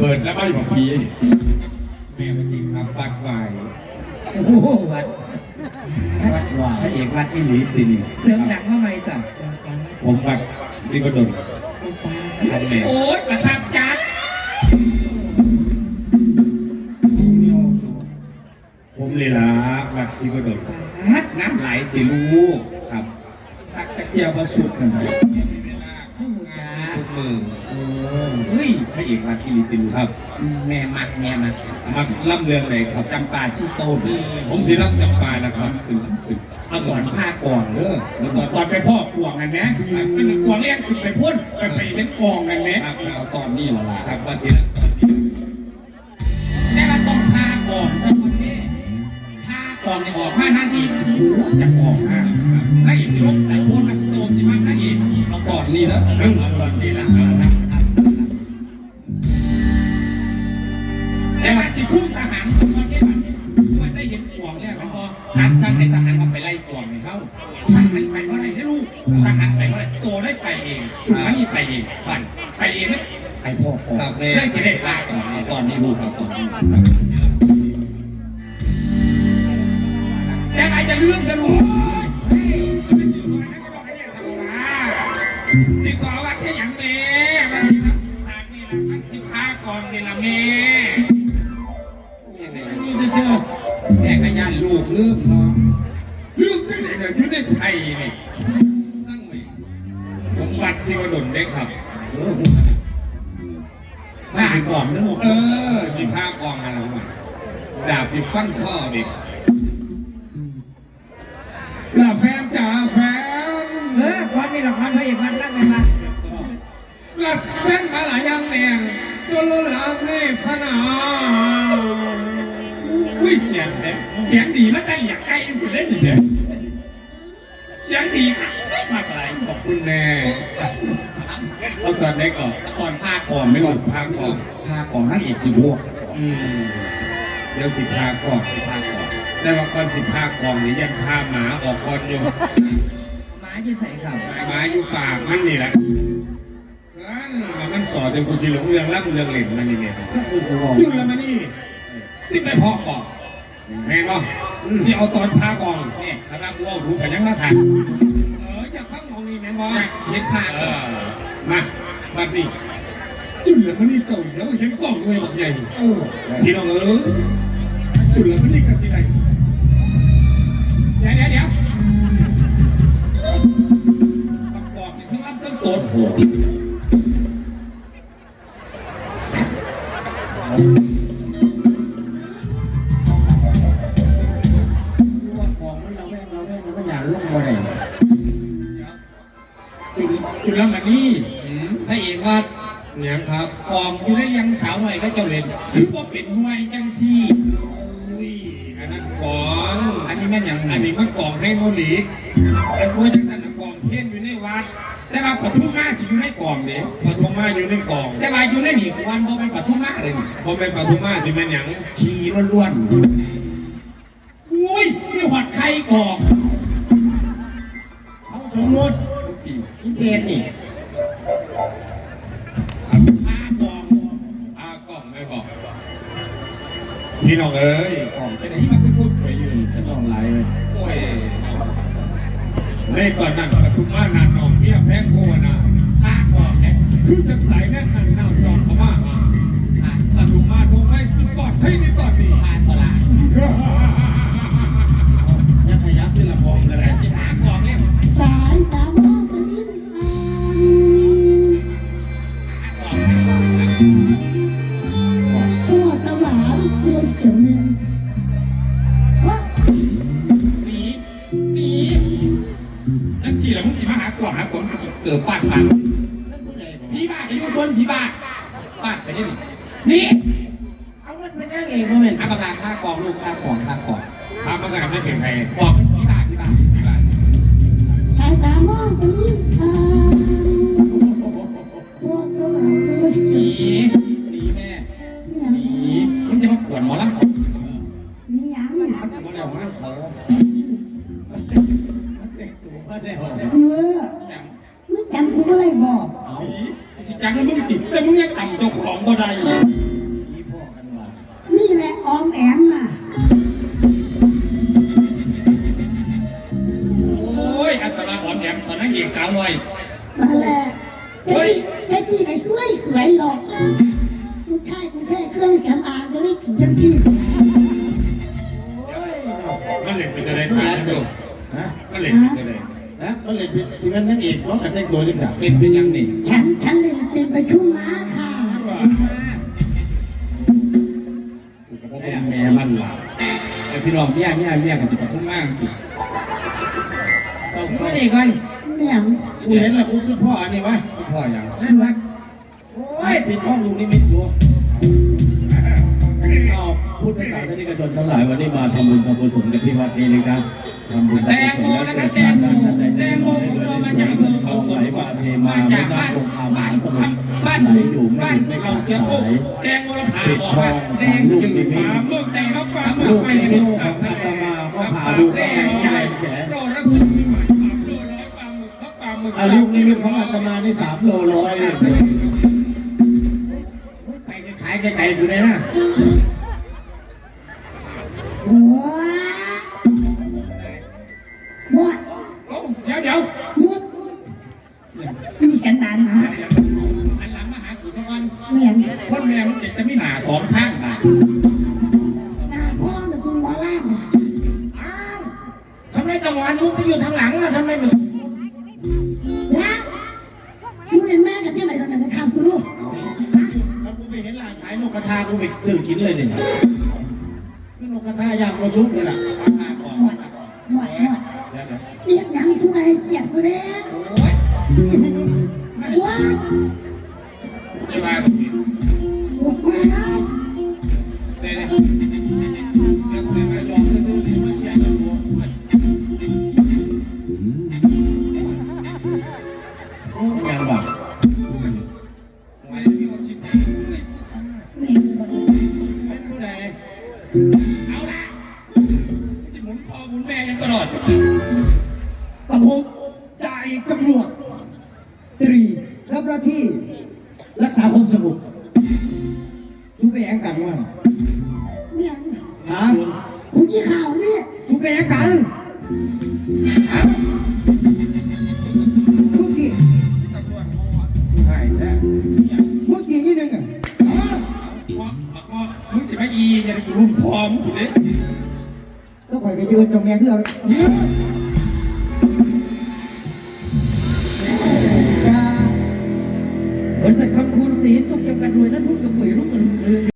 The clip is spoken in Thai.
เปิดแล้วไม่บอกพี่แม่วันนี้ครับปักไว้โอ้โหวัดวัดว่าพระเอกวัดอิลีตินี่เสริมหนังมาใหม่จ้ะผมวัดสิบดลอันแม่โอ้ยประทับใจผมเลยล่ะวัดสิบดลฮัดน้ำไหลติลูกครับ สักตะเกียบสุดกันเวลา เอกวัดอิลีติลูครับ แม่มักแม่มักมักล่ำเรืองเลยครับจำปาชิโตนผมสิรับจำปาแล้วครับขึ้นขึ้นเอาก่อนผ้าก่อนเออแล้วก็ก่อนไปพ่อกวงกันนะมันกวงเลี้ยงขึ้นไปพ่นไปไปเห็นกองกันไหมครับเอาตอนนี้และล่ะครับว่าสิรับตอนนี้แต่ว่าต้องผ้ากองสักคนนี้ผ้ากองเนี่ยออกมาหน้าอีกถูจะออกมาหน้าอีกสิลบแต่พ่นมันโตสิมาหน้าอีกเราก่อนนี่แล้วครับเอาตอนนี้ละเอาละ มันพอตัดสั่งให้ทหารมาไปไล่กวงให้เขาทหารไปเมื่อไหร่ได้ลูกทหารไปเมื่อไหร่โตได้ไปเองถึงมันนี่ไปเองปั่นไปเองนะไปพ่อกองครับแม่ได้สิได้พาก่อนตอนนี้ลูกครับตอนนี้แต่อาจจะลืมนะลูกสิสอวัดแค่อย่างแม่มันสิรับฉากนี่ละมันสิพากองนี่ละแม่นี่ ลูกลืมเนาะลืมที่ไหนเนี่ยอยู่ในใส่นี่สร้างไว้ผมวัดสิวดลได้ครับผ้ากองนะผมเออสิผ้ากองอะไรวะดาบที่ฟันข้อเด็ก เสียงดีมันแต่เหลียกใกล้อยู่เล่นอยู่เนี่ยเสียงดีค่ะมากอะไรขอบคุณแม่เอาตอนได้ก่อนตอนภาคก่อนไม่หมดภาคก่อนภาคก่อนนั่งเอกสิบวกอืมเดี๋ยวสิพาก่อนสิพาก่อนแต่ว่าก่อนสิพาก่อนนี่ยังพาหมาออกก่อนอยู่หมาจะใส่ข่าวหมาอยู่ปากมันนี่แหละนั่นมันสอนจนกูชิหลงเรื่องรับเรื่องเหล่นมันนี่เนี่ยจุดแล้วมานี่สิไปพ่อก่อน แม่งเนาะสิเอาตอนพาก่อนนี่ถ้าว่ากูเอารู้กันยังมาทันเอออยากฟังมองนี่แม่งบ่เห็นภาคเอเอออมาบัดนี้จุดแล้วมานี่เจ้าแล้วเห็นกล่องเลยแบบใหญ่เออพี่น้องเออจุดแล้วมานี่กันสิได้เดี๋ยวเดี๋ยวเดี๋ยวประกอบนี่คืออ้ำต้นโตดหัว พระเอกว่าเนี่ยครับกองอยู่ในยังสาวหน่อยก็เจ้าเล่นคือว่าเป็นมวยจังซี่อุ้ยอันนั้นกองอันนี้แม่นอย่างอันนี้มันกองให้โนหลีเป็นมวยจังสันน่ะกองเพี้ยนอยู่ในวัด แต่ว่าปทุมมาสิอยู่ในกองเด้ปฐมมาอยู่ในกอง แต่ว่าอยู่ในหนีวันเพราะเป็นปทุมมาเลยนี่พอเป็นปฐมมาสิแม่นหยังขี่ล้วนๆอุ้ยมีหอดไข่กองเขาสมมติอีเพนนี่ พี่น้องเอ้ยกองเป็นอะไรที่มันคือพูดไปยืนฉันลองไลน์ไปโอ้ยในตอนนั้นปทุมมานานนองเมียแพ้โคนะพาก่อนเนี่ยคือจะใส่แน่นนั่นนาวจองเขามา หนึ่งว่าหนีนีทั้งสี่แล้วมึงจะมาหากวางหากวางมันะเกิดฟาดฟันพี่บ้าจะยุ่งซนพี่บ้าฟาดไปได้หนินี่เอามันเป็นนางเอกมาเป็นอาประกาศภากองลูกภากองภากองทำมากันไม่เป็นไงบอกพี่บ้าพี่บ้าพี่บ้าสายตามองไปนิดทางพ่ตานรวยหเขียวหนี มมติแล้วมอลำของเด็กตัวมาได้หรอนี่เว้ยอย่างไม่จำกูอะไรบอกหนีที่จจักแล้วมึงติดแต่มึงยังต่ำเจ้าของบ่ได้นี่แหละออมแอมน่ะ เหล็กเป็นอะไรทางอยู่ฮะมันเหล็กเป็นอะไรนะมันเลยเป็นชีวิตนั่นเองน้องกันแต่งตัวจังสันเป็นเป็นยังนี่ฉันฉันเล่นเป็นไปชุ่มม้าค่ะแม่แม่มันหลับแต่พี่น้องแย่แย่แย่กันจะกระทุ่มมากสิเจ้าพ่อไม่ได้กันเนี่ยกูเห็นแล้วกูคือพ่ออันนี้วะพ่อยังนั่นวะโอ้ยปิดท้องลูกนิมิตตัวเอา พุทธศาสนิกชนทั้งหลายวันนี้มาทำบุญทำบุญสนกันที่วัดนี้นะครับทำบุญแตงโมนะครับแตงโมแตงโมของเรามาจากอำเภอเขาสวนไหลมาเทมามาไม่จากได้บ้านลงอาบ้านสมุทรบ้านไหลอยู่ไม่บ้าหนยุดไม่เราขาดเสียสายแตงมราผ่าบอกว่าแดงจึงปลาเมือกแดงเขาปเมือกลูกไปโซ่ของอาตมาก็พาดูแดกันงแข่งใหญ่แฉโลละสิบหมายสามโลร้อาหมึกเขาปลาหมึกอาลูกนิมิตของอาตมานี่สามโลร้อยไปขายไก่ๆอยู่เลยนะ กันนานนะอันหลังมาหากูสักวันเมือนคนแม่มันจะจะไมีหนาสองข้างนะหนาพ่อหรือคุณหมอล่างน่ะอ้าวทำไมต้องวันมุกไปอยู่ทางหลังล่ะทำไมม่นะกูเป็นแม่กับที่ไหนตอนไหนมึงทำกูรู้ถ้ากูไปเห็นร้านขายนกกระทากูไปซื้อกินเลยเนี่ยคือนกกระทาย่างมาซุปนี่แหละหนาก่อนหมดหมดหมดเดี๋ยวเรียกยังทุกไอ้เกียดกูเด้ว ไม่ว่ากูผิดบุกมาแล้วเดี๋ยเดี๋ยเดี๋ยวเลยเดี๋ยวๆลองดูที่มาเชียร์กันดูโอ้ยยังแบบไม่ได้มีคนชิมนี่เป็นผู้ใดเอาละสิหมุนพอหมุนแม่ยังตลอด กับผมจ่าเอกตำรวจตรีรับหน้าที่ รัก ษาความสงบชูไปแองกันว่าเนี่ยฮะกูยี่ข่าวนี่ชูไปแองกันเมื่อกี้ตำรวจใช่แท้เมื่อกี้อีหนึ่งอะว่าบอกว่ามึงสิมาอีอย่าไปรุ่มพร้อมกูเลยต้องคอยไปยืนตรงนี้เพื่อเสุกยับกระนวยและทุกกับปุ๋ยรุ่งอรุณ